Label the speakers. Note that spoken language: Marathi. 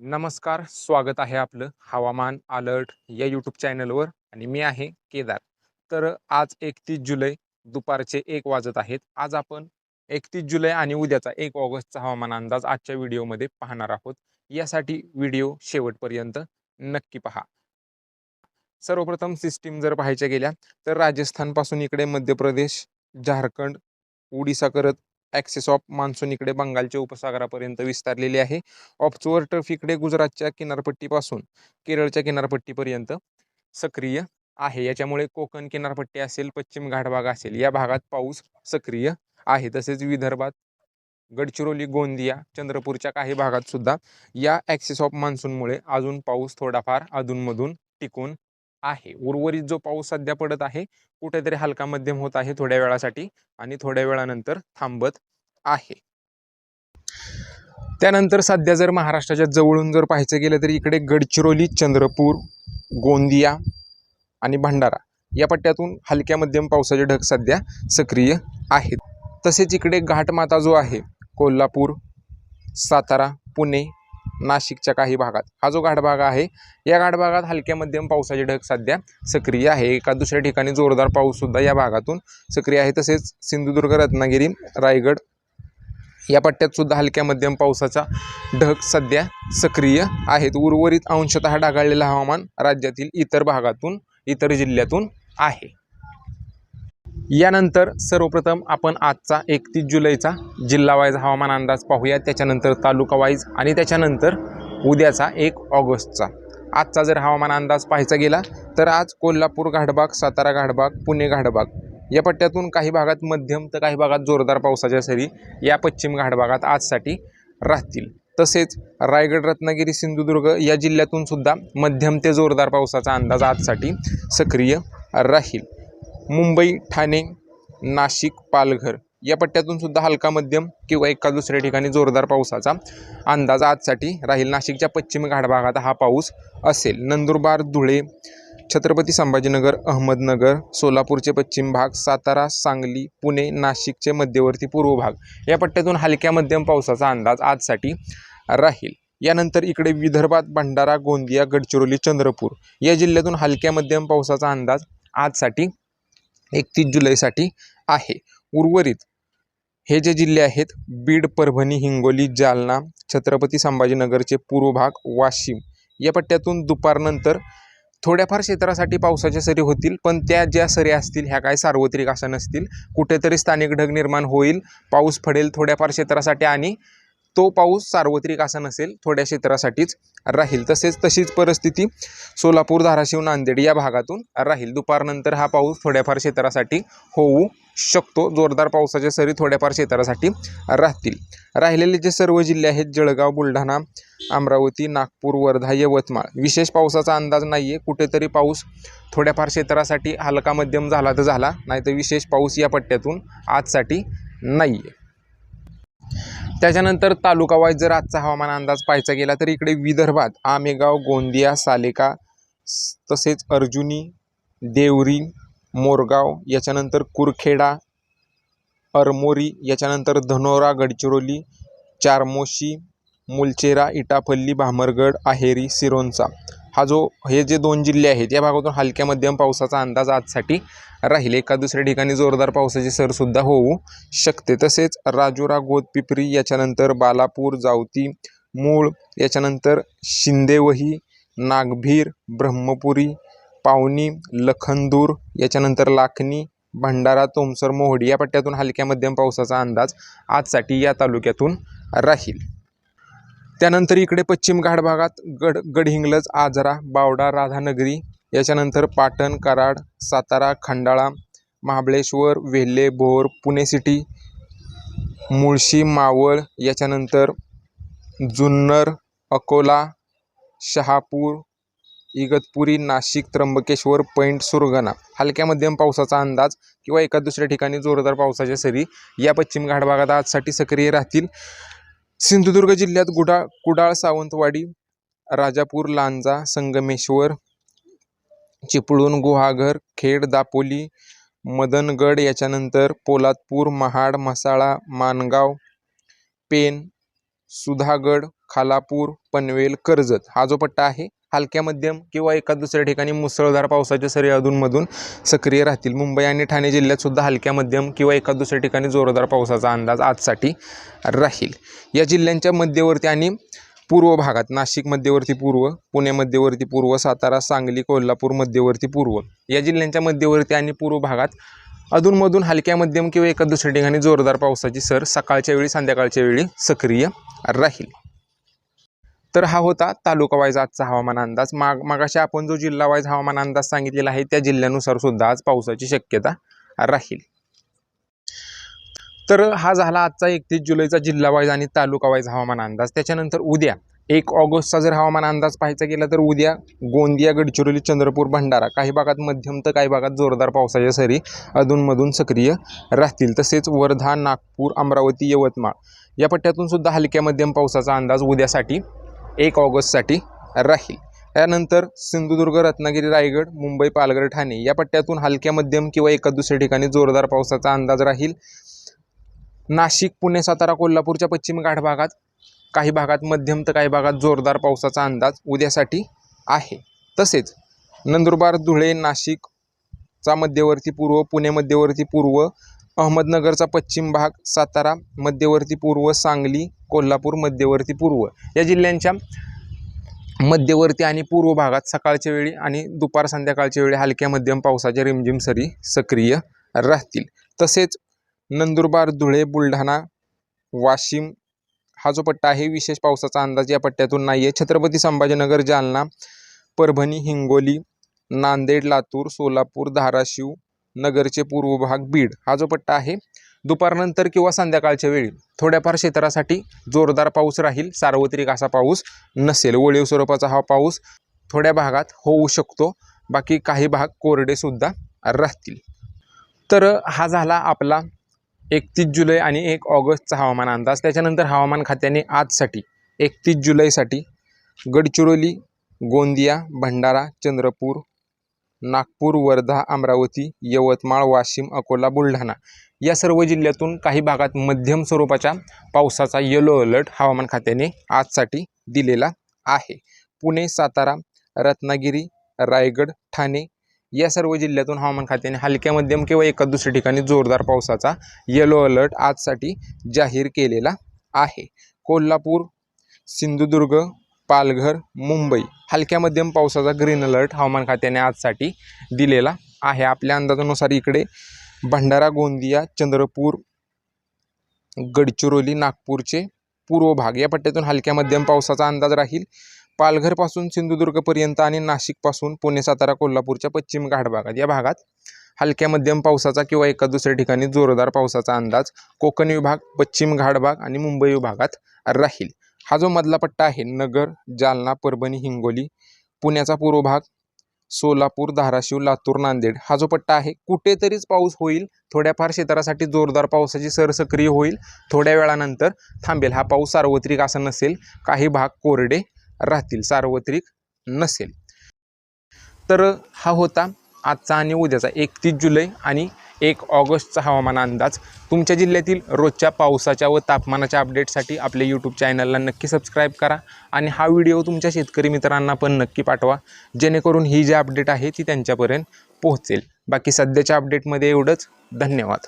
Speaker 1: नमस्कार स्वागत आहे आपलं हवामान अलर्ट या यूट्यूब चॅनलवर आणि मी आहे केदार. तर आज एकतीस जुलै दुपारचे एक वाजत आहेत. आज आपण एकतीस जुलै आणि उद्याचा एक ऑगस्टचा हवामान अंदाज आजच्या व्हिडिओमध्ये पाहणार आहोत. यासाठी व्हिडिओ शेवटपर्यंत नक्की पहा. सर्वप्रथम सिस्टीम जर पाहायच्या गेल्या तर राजस्थानपासून इकडे मध्य प्रदेश झारखंड उडीसा करत ॲक्सेस ऑफ मान्सून इकडे बंगालच्या उपसागरापर्यंत विस्तारलेली आहे. ऑफचोअर टर्फ इकडे गुजरातच्या किनारपट्टीपासून केरळच्या किनारपट्टीपर्यंत सक्रिय आहे. याच्यामुळे कोकण किनारपट्टी असेल पश्चिम घाटभाग असेल या भागात पाऊस सक्रिय आहे. तसेच विदर्भात गडचिरोली गोंदिया चंद्रपूरच्या काही भागात सुद्धा या ॲक्सेस ऑफ मान्सूनमुळे अजून पाऊस थोडाफार अधूनमधून टिकून आहे. उर्वरित जो पाऊस सध्या पडत आहे कुठेतरी हलका मध्यम होत आहे थोड्या वेळासाठी आणि थोड्या वेळानंतर थांबत आहे. त्यानंतर सध्या जर महाराष्ट्राच्या जवळून जर पाहायचं गेलं तर इकडे गडचिरोली चंद्रपूर गोंदिया आणि भंडारा या पट्ट्यातून हलक्या मध्यम पावसाचे ढग सध्या सक्रिय आहेत. तसेच इकडे घाटमाता जो आहे कोल्हापूर सातारा पुणे नाशिकच्या काही भागात हा जो घाटभाग आहे या घाटभागात हलक्या मध्यम पावसाचे ढग सध्या सक्रिय आहे. एका दुसऱ्या ठिकाणी जोरदार पाऊससुद्धा या भागातून सक्रिय आहे. तसेच सिंधुदुर्ग रत्नागिरी रायगड या पट्ट्यात सुद्धा हलक्या मध्यम पावसाचा ढग सध्या सक्रिय आहेत. उर्वरित अंशतः ढगाळलेलं हवामान राज्यातील इतर भागातून इतर जिल्ह्यातून आहे. यानंतर सर्वप्रथम आपण आजचा एकतीस जुलैचा जिल्हावाईज हवामान अंदाज पाहूया. त्याच्यानंतर तालुकावाईज आणि त्याच्यानंतर उद्याचा एक ऑगस्टचा. आजचा जर हवामान अंदाज पाहायचा गेला तर आज कोल्हापूर घाटबाग सातारा घाटबाग पुणे घाटबाग या पट्ट्यातून काही भागात मध्यम तर काही भागात जोरदार पावसाच्या सरी या पश्चिम घाट भागात आजसाठी राहतील. तसेच रायगड रत्नागिरी सिंधुदुर्ग या जिल्ह्यातून सुद्धा मध्यम ते जोरदार पावसाचा अंदाज आजसाठी सक्रिय राहील. मुंबई ठाणे नाशिक पालघर या पट्ट्यातून सुद्धा हलका मध्यम किंवा एका दुसऱ्या ठिकाणी जोरदार पावसाचा अंदाज आजसाठी राहील. नाशिकच्या पश्चिम घाट भागात हा पाऊस असेल. नंदुरबार धुळे छत्रपती संभाजीनगर अहमदनगर सोलापूरचे पश्चिम भाग सातारा सांगली पुणे नाशिकचे मध्यवर्ती पूर्व भाग. या पट्ट्यातून हलक्या मध्यम पावसाचा अंदाज आजसाठी राहील. यानंतर इकडे विदर्भात भंडारा गोंदिया गडचिरोली चंद्रपूर या जिल्ह्यातून हलक्या मध्यम पावसाचा अंदाज आजसाठी एकतीस जुलैसाठी आहे. उर्वरित हे जे जिल्हे आहेत बीड परभणी हिंगोली जालना छत्रपती संभाजीनगरचे पूर्व भाग वाशिम या पट्ट्यातून दुपारनंतर थोड्याफार क्षेत्रासाठी पावसाच्या सरी होतील पण त्या ज्या सरी असतील ह्या काय सार्वत्रिक अशा नसतील. कुठेतरी स्थानिक ढग निर्माण होईल पाऊस पडेल थोड्याफार क्षेत्रासाठी आणि तो पाऊस सार्वत्रिक असा नसेल थोड्या क्षेत्रासाठीच राहील. तसेच तशीच परिस्थिती सोलापूर धाराशिव नांदेड या भागातून राहील. दुपारनंतर हा पाऊस थोड्याफार क्षेत्रासाठी होऊ शकतो. जोरदार पावसाच्या सरी थोड्याफार क्षेत्रासाठी राहतील. राहिलेले जे सर्व जिल्हे आहेत जळगाव बुलढाणा अमरावती नागपूर वर्धा यवतमाळ विशेष पावसाचा अंदाज नाही आहे कुठेतरी पाऊस थोड्याफार क्षेत्रासाठी हलका मध्यम झाला तर झाला नाही तर विशेष पाऊस या पट्ट्यातून आजसाठी नाही आहे त्याच्यानंतर तालुका वाईज जर आजचा हवामान अंदाज पाहायचा गेला तर इकडे विदर्भात आमेगाव गोंदिया सालेका स- तसेच अर्जुनी देवरी मोरगाव याच्यानंतर कुरखेडा अरमोरी याच्यानंतर धनोरा गडचिरोली चारमोशी मुलचेरा इटापल्ली भामरगड आहेरी सिरोंचा. हा जो हे जे दोन जिल्हे आहेत या भागातून हलक्या मध्यम पावसाचा अंदाज आजसाठी राहील. एका दुसऱ्या ठिकाणी जोरदार पावसाची सरसुद्धा होऊ शकते. तसेच राजुरा गोदपिपरी याच्यानंतर बालापूर जावती मूळ याच्यानंतर शिंदेवही नागभीर ब्रह्मपुरी पावनी लखनदूर याच्यानंतर लाखनी भंडारा तोमसर मोहडी या पट्ट्यातून हलक्या मध्यम पावसाचा अंदाज आजसाठी या तालुक्यातून राहील. त्यानंतर इकडे पश्चिम घाट भागात गड गडहिंग्लज आजरा बावडा राधानगरी याच्यानंतर पाटण कराड सातारा खंडाळा महाबळेश्वर वेल्हे भोर पुणे सिटी मुळशी मावळ याच्यानंतर जुन्नर अकोला शहापूर इगतपुरी नाशिक त्र्यंबकेश्वर पैंट सुरगाणा. हलक्या मध्यम पावसाचा अंदाज किंवा एका दुसऱ्या ठिकाणी जोरदार पावसाच्या सरी या पश्चिम घाट भागात आजसाठी सक्रिय राहतील. सिंधुदुर्ग जिल्ह्यात गुडा कुडाळ सावंतवाडी राजापूर लांजा संगमेश्वर चिपळूण गुहागर खेड दापोली मदनगड याच्यानंतर पोलादपूर महाड मसाळा मानगाव पेन सुधागड खालापूर पनवेल कर्जत हा जो पट्टा आहे हलक्या मध्यम किंवा एका दुसऱ्या ठिकाणी मुसळधार पावसाच्या सरी अधूनमधून सक्रिय राहतील. मुंबई आणि ठाणे जिल्ह्यात सुद्धा हलक्या मध्यम किंवा एका दुसऱ्या ठिकाणी जोरदार पावसाचा अंदाज आजसाठी राहील. या जिल्ह्यांच्या मध्यवर्ती आणि पूर्व भागात नाशिक मध्यवर्ती पूर्व पुणे मध्यवर्ती पूर्व सातारा सांगली कोल्हापूर मध्यवर्ती पूर्व. या जिल्ह्यांच्या मध्यवर्ती आणि पूर्व भागात अधूनमधून हलक्या मध्यम किंवा एका दुसऱ्या ठिकाणी जोरदार पावसाची सर सकाळच्या वेळी संध्याकाळच्या वेळी सक्रिय राहील. तर हा होता तालुका वाईज आजचा हवामान अंदाज. माग मागाशी आपण जो जिल्हा वाईज हवामान अंदाज सांगितलेला आहे त्या जिल्ह्यानुसार सुद्धा आज पावसाची शक्यता राहील. तर हा झाला आजचा एकतीस जुलैचा जिल्हा वाईज आणि तालुका वाईज हवामान अंदाज. त्याच्यानंतर उद्या एक ऑगस्टचा जर हवामान अंदाज पाहायचा गेला तर उद्या गोंदिया गडचिरोली चंद्रपूर भंडारा काही भागात मध्यम तर काही भागात जोरदार पावसाच्या सरी अधूनमधून सक्रिय राहतील. तसेच वर्धा नागपूर अमरावती यवतमाळ या पट्ट्यातून सुद्धा हलक्या मध्यम पावसाचा अंदाज उद्यासाठी एक ऑगस्टसाठी राहील. त्यानंतर सिंधुदुर्ग रत्नागिरी रायगड मुंबई पालघर ठाणे या पट्ट्यातून हलक्या मध्यम किंवा एका दुसऱ्या ठिकाणी जोरदार पावसाचा अंदाज राहील. नाशिक पुणे सातारा कोल्हापूरच्या पश्चिम घाट भागात काही भागात मध्यम तर काही भागात जोरदार पावसाचा अंदाज उद्यासाठी आहे. तसेच नंदुरबार धुळे नाशिकचा मध्यवर्ती पूर्व पुणे मध्यवर्ती पूर्व अहमदनगरचा पश्चिम भाग सातारा मध्यवर्ती पूर्व सांगली कोल्हापूर मध्यवर्ती पूर्व. या जिल्ह्यांच्या मध्यवर्ती आणि पूर्व भागात सकाळच्या वेळी आणि दुपार संध्याकाळच्या वेळी हलक्या मध्यम पावसाच्या रिमझिम सरी सक्रिय राहतील. तसेच नंदुरबार धुळे बुलढाणा वाशिम हा जो पट्टा आहे विशेष पावसाचा अंदाज या पट्ट्यातून नाही आहे छत्रपती संभाजीनगर जालना परभणी हिंगोली नांदेड लातूर सोलापूर धाराशिव नगरचे पूर्व भाग बीड हा जो पट्टा आहे दुपारनंतर किंवा संध्याकाळच्या वेळी थोड्याफार क्षेत्रासाठी जोरदार पाऊस राहील. सार्वत्रिक असा पाऊस नसेल. ओळीव स्वरूपाचा हा पाऊस थोड्या भागात होऊ शकतो. बाकी काही भाग कोरडेसुद्धा राहतील. तर हा झाला आपला एकतीस जुलै आणि एक ऑगस्टचा हवामान अंदाज. त्याच्यानंतर हवामान खात्याने आजसाठी एकतीस जुलैसाठी गडचिरोली गोंदिया भंडारा चंद्रपूर नागपूर वर्धा अमरावती यवतमाळ वाशिम अकोला बुलढाणा या सर्व जिल्ह्यातून काही भागात मध्यम स्वरूपाच्या पावसाचा येलो अलर्ट हवामान खात्याने आजसाठी दिलेला आहे. पुणे सातारा रत्नागिरी रायगड ठाणे या सर्व जिल्ह्यातून हवामान खात्याने हलक्या मध्यम किंवा एका दुसऱ्या ठिकाणी जोरदार पावसाचा येलो अलर्ट आजसाठी जाहीर केलेला आहे. कोल्हापूर सिंधुदुर्ग पालघर मुंबई हलक्या मध्यम पावसाचा ग्रीन अलर्ट हवामान खात्याने आजसाठी दिलेला आहे. आपल्या अंदाजानुसार इकडे भंडारा गोंदिया चंद्रपूर गडचिरोली नागपूरचे पूर्व भाग या पट्ट्यातून हलक्या मध्यम पावसाचा अंदाज राहील. पालघरपासून सिंधुदुर्गपर्यंत आणि नाशिकपासून पुणे सातारा कोल्हापूरच्या पश्चिम घाट भागात. या भागात हलक्या मध्यम पावसाचा किंवा एका दुसऱ्या ठिकाणी जोरदार पावसाचा अंदाज कोकण विभाग पश्चिम घाट भाग आणि मुंबई विभागात राहील. हा जो मधला पट्टा आहे नगर जालना परभणी हिंगोली पुण्याचा पूर्व भाग सोलापूर धाराशिव लातूर नांदेड हा जो पट्टा आहे कुठेतरीच पाऊस होईल थोड्याफार क्षेत्रासाठी जोरदार पावसाची सर सक्रिय होईल थोड्या वेळानंतर थांबेल. हा पाऊस सार्वत्रिक असा नसेल काही भाग कोरडे राहतील सार्वत्रिक नसेल. तर हा होता आजचा आणि उद्याचा एकतीस जुलै आणि एक ऑगस्टचा हवामान अंदाज. तुमच्या जिल्ह्यातील रोजच्या पावसाच्या व तापमानाच्या अपडेटसाठी आपल्या यूट्यूब चॅनलला नक्की सबस्क्राईब करा आणि हा व्हिडिओ तुमच्या शेतकरी मित्रांना पण नक्की पाठवा. जेणेकरून ही जी अपडेट आहे ती त्यांच्यापर्यंत पोहोचेल. बाकी सध्याच्या अपडेटमध्ये एवढंच. धन्यवाद.